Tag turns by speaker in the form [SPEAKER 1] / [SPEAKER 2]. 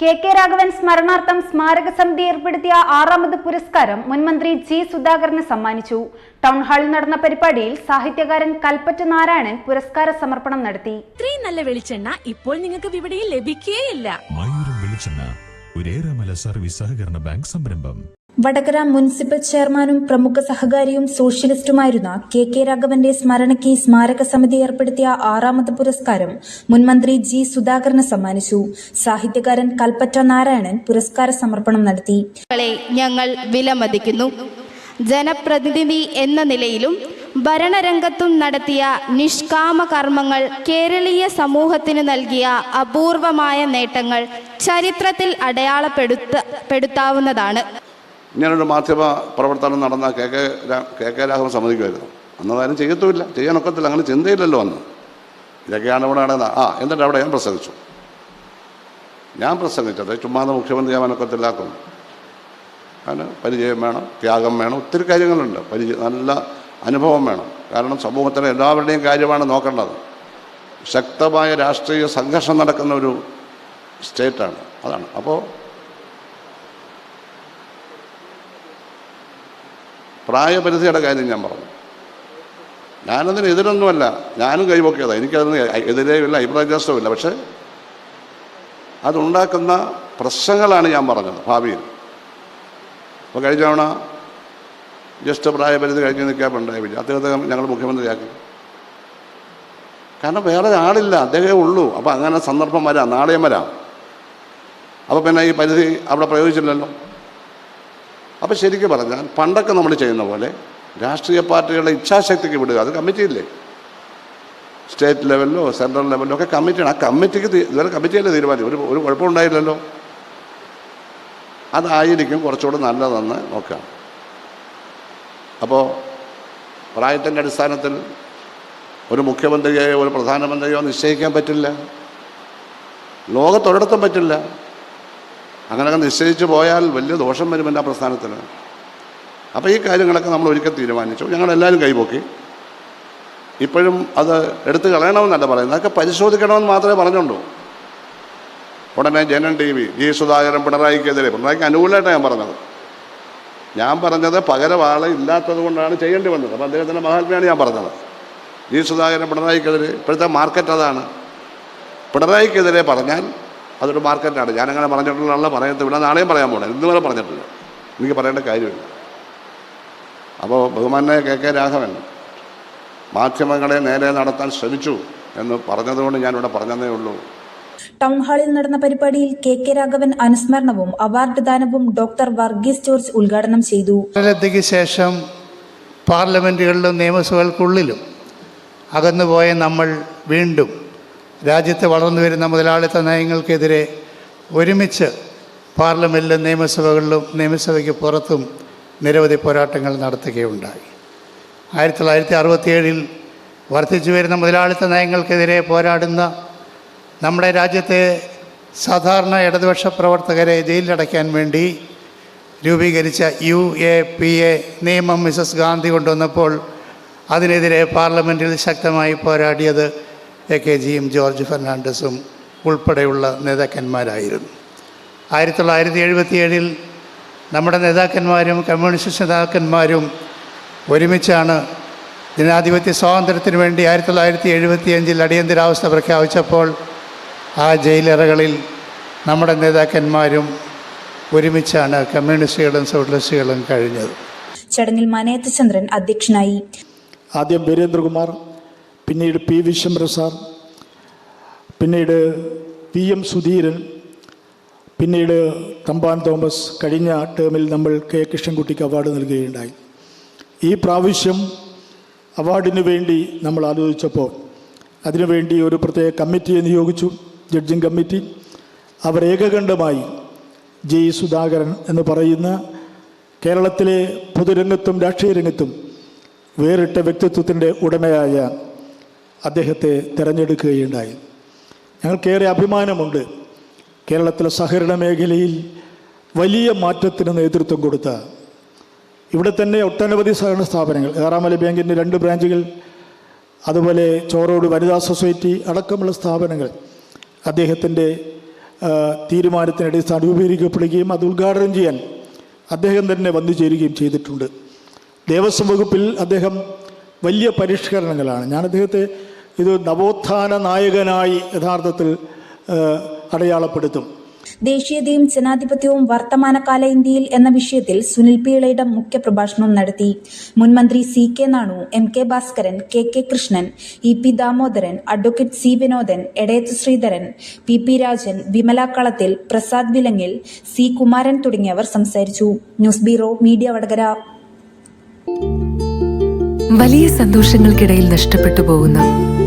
[SPEAKER 1] K K Raghavan സ്മരണാർത്ഥം സ്മാരക സമിതി ഏർപ്പെടുത്തിയ ആറാമത് പുരസ്കാരം മുൻമന്ത്രി ജി സുധാകരന് സമ്മാനിച്ചു. ടൗൺ ഹാളിൽ നടന്ന പരിപാടിയിൽ സാഹിത്യകാരൻ കൽപ്പറ്റ നാരായണൻ പുരസ്കാര സമർപ്പണം നടത്തി.
[SPEAKER 2] ഇത്രയും നല്ല വെളിച്ചെണ്ണ ഇപ്പോൾ നിങ്ങൾക്ക് വിപണിയിൽ ലഭിക്കുകയില്ല
[SPEAKER 3] മയൂരം വെളിച്ചെണ്ണ ഒരേറെമല സർവീസ് സഹകരണ ബാങ്ക് സംരംഭം.
[SPEAKER 4] വടകര മുനിസിപ്പൽ ചെയർമാനും പ്രമുഖ സഹകാരിയും സോഷ്യലിസ്റ്റുമായിരുന്ന കെ കെ രാഘവന്റെ സ്മരണയ്ക്ക് സ്മാരക സമിതി ഏർപ്പെടുത്തിയ ആറാമത് പുരസ്കാരം മുൻമന്ത്രി ജി സുധാകരന് സമ്മാനിച്ചു. സാഹിത്യകാരൻ കൽപ്പറ്റ നാരായണൻ പുരസ്കാര സമർപ്പണം നടത്തി.
[SPEAKER 5] ഞങ്ങൾ വിലമതിക്കുന്നു. ജനപ്രതിനിധി എന്ന നിലയിലും ഭരണരംഗത്തും നടത്തിയ നിഷ്കാമ കർമ്മങ്ങൾ കേരളീയ സമൂഹത്തിന് നൽകിയ അപൂർവമായ നേട്ടങ്ങൾ ചരിത്രത്തിൽ അടയാളപ്പെടുത്ത പെടുത്താവുന്നതാണ്.
[SPEAKER 6] ഇങ്ങനൊരു മാധ്യമ പ്രവർത്തനം നടന്ന K K K K Raghavan സമ്മതിക്കുമായിരുന്നു. അന്നതാരും ചെയ്യത്തുമില്ല. ചെയ്യാനൊക്കത്തില്ല. അങ്ങനെ ചിന്തയില്ലല്ലോ അന്ന്. ഇതൊക്കെയാണ് ഇവിടെ നടന്നത് ആ എന്നിട്ട് അവിടെ ഞാൻ പ്രസംഗിച്ചു. ഞാൻ പ്രസംഗിച്ചത് ചുമ്മാതെ മുഖ്യമന്ത്രി ആവാനൊക്കത്തില്ലാക്കും അതിന് പരിചയം വേണം ത്യാഗം വേണം ഒത്തിരി കാര്യങ്ങളുണ്ട്. പരിചയം നല്ല അനുഭവം വേണം. കാരണം സമൂഹത്തിലെ എല്ലാവരുടെയും കാര്യമാണ് നോക്കേണ്ടത്. ശക്തമായ രാഷ്ട്രീയ സംഘർഷം നടക്കുന്ന ഒരു സ്റ്റേറ്റാണ്. അതാണ്. അപ്പോൾ പ്രായപരിധിയുടെ കാര്യം ഞാൻ പറഞ്ഞു. ഞാനതിന് എതിരൊന്നുമല്ല. ഞാനും കൈവൊക്കിയതാണ് എനിക്കതിന് എതിരെയുമില്ല അഭിപ്രായജാസവുമില്ല പക്ഷേ അതുണ്ടാക്കുന്ന പ്രശ്നങ്ങളാണ് ഞാൻ പറഞ്ഞത് ഭാവിയിൽ. അപ്പോൾ കഴിഞ്ഞ തവണ ജസ്റ്റ് പ്രായപരിധി കഴിഞ്ഞ് നിൽക്കാൻ ഉണ്ടായില്ല അദ്ദേഹത്തെ ഞങ്ങൾ മുഖ്യമന്ത്രിയാക്കി. കാരണം വേറെ ആളില്ല അദ്ദേഹമേ ഉള്ളൂ. അപ്പോൾ അങ്ങനെ സന്ദർഭം വരാം നാളെയും വരാം. അപ്പോൾ പിന്നെ ഈ പരിധി അവിടെ പ്രയോഗിച്ചില്ലല്ലോ. അപ്പോൾ ശരിക്കും പറഞ്ഞാൽ പണ്ടൊക്കെ നമ്മൾ ചെയ്യുന്ന പോലെ രാഷ്ട്രീയ പാർട്ടികളുടെ ഇച്ഛാശക്തിക്ക് വിടുക. അത് കമ്മിറ്റിയില്ലേ സ്റ്റേറ്റ് ലെവലിലോ സെൻട്രൽ ലെവലിലോ ഒക്കെ കമ്മിറ്റിയാണ് ആ കമ്മിറ്റിക്ക് ഇതുവരെ കമ്മിറ്റിയല്ലേ തീരുമാനിച്ചു ഒരു ഒരു കുഴപ്പമുണ്ടായില്ലല്ലോ? അതായിരിക്കും കുറച്ചുകൂടെ നല്ലതെന്ന് നോക്കാം അപ്പോൾ പ്രായത്തിന്റെ അടിസ്ഥാനത്തിൽ ഒരു മുഖ്യമന്ത്രിയെയോ ഒരു പ്രധാനമന്ത്രിയോ നിശ്ചയിക്കാൻ പറ്റില്ല. ലോകത്തൊരിടത്തും പറ്റില്ല. അങ്ങനെയൊക്കെ നിശ്ചയിച്ചു പോയാൽ വലിയ ദോഷം വരുമെന്റെ ആ പ്രസ്ഥാനത്തിന്. അപ്പോൾ ഈ കാര്യങ്ങളൊക്കെ നമ്മൾ ഒരിക്കൽ തീരുമാനിച്ചു. ഞങ്ങളെല്ലാവരും കൈപോക്കി. ഇപ്പോഴും അത് എടുത്തു കളയണമെന്നല്ല പറയുന്നത്. അതൊക്കെ പരിശോധിക്കണമെന്ന് മാത്രമേ പറഞ്ഞുള്ളൂ. ഉടനെ Janam T V G Sudhakaran പിണറായിക്കെതിരെ പിണറായിക്ക് അനുകൂലമായിട്ടാണ് ഞാൻ പറഞ്ഞത്. ഞാൻ പറഞ്ഞത് പകരവാളെ ഇല്ലാത്തത് കൊണ്ടാണ് ചെയ്യേണ്ടി വന്നത്. അപ്പോൾ അദ്ദേഹത്തിന്റെ മഹാത്മയാണ് ഞാൻ പറഞ്ഞത്. ജി സുധാകരൻ പിണറായിക്കെതിരെ ഇപ്പോഴത്തെ മാർക്കറ്റ് അതാണ്. പിണറായിക്കെതിരെ പറഞ്ഞാൽ അതൊരു മാർക്കറ്റാണ്. ഞാനങ്ങനെ പറഞ്ഞിട്ടുള്ള പറയത്തില്ല നാളെയും പറയാൻ പോകണം ഇന്ന് വരെ പറഞ്ഞിട്ടില്ല. എനിക്ക് പറയേണ്ട കാര്യമില്ല. അപ്പോൾ ബഹുമാനായ കെ കെ രാഘവൻ മാധ്യമങ്ങളെ നേരെ നടത്താൻ ശ്രമിച്ചു എന്ന് പറഞ്ഞതുകൊണ്ട് ഞാനിവിടെ പറഞ്ഞതേ ഉള്ളൂ.
[SPEAKER 4] ടൗൺ ഹാളിൽ നടന്ന പരിപാടിയിൽ കെ കെ രാഘവൻ അനുസ്മരണവും അവാർഡ് ദാനവും ഡോക്ടർ വർഗീസ് ജോർജ് ഉദ്ഘാടനം ചെയ്തു.
[SPEAKER 7] കേരളത്തിക്ക് ശേഷം പാർലമെന്റുകളിലും നിയമസഭകൾക്കുള്ളിലും അകന്നുപോയ നമ്മൾ വീണ്ടും രാജ്യത്ത് വളർന്നു വരുന്ന മുതലാളിത്ത നയങ്ങൾക്കെതിരെ ഒരുമിച്ച് പാർലമെന്റിലും നിയമസഭകളിലും നിയമസഭയ്ക്ക് പുറത്തും നിരവധി പോരാട്ടങ്ങൾ നടത്തുകയുണ്ടായി. ആയിരത്തി തൊള്ളായിരത്തി അറുപത്തിയേഴിൽ വർദ്ധിച്ചു വരുന്ന മുതലാളിത്ത നയങ്ങൾക്കെതിരെ പോരാടുന്ന നമ്മുടെ രാജ്യത്തെ സാധാരണ ഇടതുപക്ഷ പ്രവർത്തകരെ ജയിലിലടയ്ക്കാൻ വേണ്ടി രൂപീകരിച്ച യു എ പി എ നിയമം മിസസ് ഗാന്ധി കൊണ്ടുവന്നപ്പോൾ അതിനെതിരെ പാർലമെന്റിൽ ശക്തമായി പോരാടിയത് എ കെ ജിയും ജോർജ് ഫെർണാണ്ടസും ഉൾപ്പെടെയുള്ള നേതാക്കന്മാരായിരുന്നു. ആയിരത്തി തൊള്ളായിരത്തി എഴുപത്തിയേഴിൽ നമ്മുടെ നേതാക്കന്മാരും കമ്മ്യൂണിസ്റ്റ് നേതാക്കന്മാരും ഒരുമിച്ചാണ് ജനാധിപത്യ സ്വാതന്ത്ര്യത്തിന് വേണ്ടി ആയിരത്തി തൊള്ളായിരത്തി എഴുപത്തിയഞ്ചിൽ അടിയന്തരാവസ്ഥ പ്രഖ്യാപിച്ചപ്പോൾ ആ ജയിലറകളിൽ നമ്മുടെ നേതാക്കന്മാരും ഒരുമിച്ചാണ് കമ്മ്യൂണിസ്റ്റുകളും സോഷ്യലിസ്റ്റുകളും കഴിഞ്ഞത്.
[SPEAKER 4] ചടങ്ങിൽ മനേത്തചന്ദ്രൻ അധ്യക്ഷനായി.
[SPEAKER 8] ആദ്യം വീരേന്ദ്രകുമാർ പിന്നീട് പി വിശ്വംഭര സാർ പിന്നീട് പി എം സുധീരൻ പിന്നീട് തമ്പാൻ തോമസ് കഴിഞ്ഞ ടേമിൽ നമ്മൾ കെ കൃഷ്ണൻകുട്ടിക്ക് അവാർഡ് നൽകുകയുണ്ടായി. ഈ പ്രാവശ്യം അവാർഡിന് വേണ്ടി നമ്മൾ ആലോചിച്ചപ്പോൾ അതിനുവേണ്ടി ഒരു പ്രത്യേക കമ്മിറ്റിയെ നിയോഗിച്ചു ജഡ്ജിങ് കമ്മിറ്റി അവർ ഏകകണ്ഠമായി ജെ സുധാകരൻ എന്ന് പറയുന്ന കേരളത്തിലെ പൊതുരംഗത്തും രാഷ്ട്രീയ രംഗത്തും വേറിട്ട വ്യക്തിത്വത്തിന്റെ ഉടമയായ അദ്ദേഹത്തെ തിരഞ്ഞെടുക്കുകയുണ്ടായി. ഞങ്ങൾക്കേറെ അഭിമാനമുണ്ട് കേരളത്തിലെ സഹകരണ മേഖലയിൽ വലിയ മാറ്റത്തിന് നേതൃത്വം കൊടുത്ത ഇവിടെ തന്നെ ഒട്ടനവധി സഹകരണ സ്ഥാപനങ്ങൾ ഏറാമല ബാങ്കിന്റെ രണ്ട് ബ്രാഞ്ചുകൾ അതുപോലെ ചോറോട് വനിതാ സൊസൈറ്റി അടക്കമുള്ള സ്ഥാപനങ്ങൾ അദ്ദേഹത്തിന്റെ തീരുമാനത്തിന് അടിസ്ഥാനം രൂപീകരിക്കപ്പെടുകയും അത് ഉദ്ഘാടനം ചെയ്യാൻ അദ്ദേഹം തന്നെ വന്നു ചേരുകയും ചെയ്തിട്ടുണ്ട്. ദേവസ്വം വകുപ്പിൽ അദ്ദേഹം വലിയ പരിഷ്കരണങ്ങളാണ്. ഞാൻ അദ്ദേഹത്തെ ഇത് നവോത്ഥാന നായകനായി യഥാർത്ഥത്തിൽ അടയാളപ്പെടുത്തും.
[SPEAKER 4] ദേശീയതയും ജനാധിപത്യവും വർത്തമാനകാല ഇന്ത്യയിൽ എന്ന വിഷയത്തിൽ സുനിൽ പിള്ളയുടെ മുഖ്യ പ്രഭാഷണം നടത്തി. മുൻമന്ത്രി C K Nanu M K Bhaskaran K K Krishnan E P Damodaran advocate C Vinodan Edayath Sreedharan P P Rajan Vimala Kalathil Prasad Vilangil C Kumaran തുടങ്ങിയവർ സംസാരിച്ചു. News bureau media Vadakara.
[SPEAKER 9] വലിയ സന്തോഷങ്ങൾക്കിടയിൽ നഷ്ടപ്പെട്ടു പോകുന്ന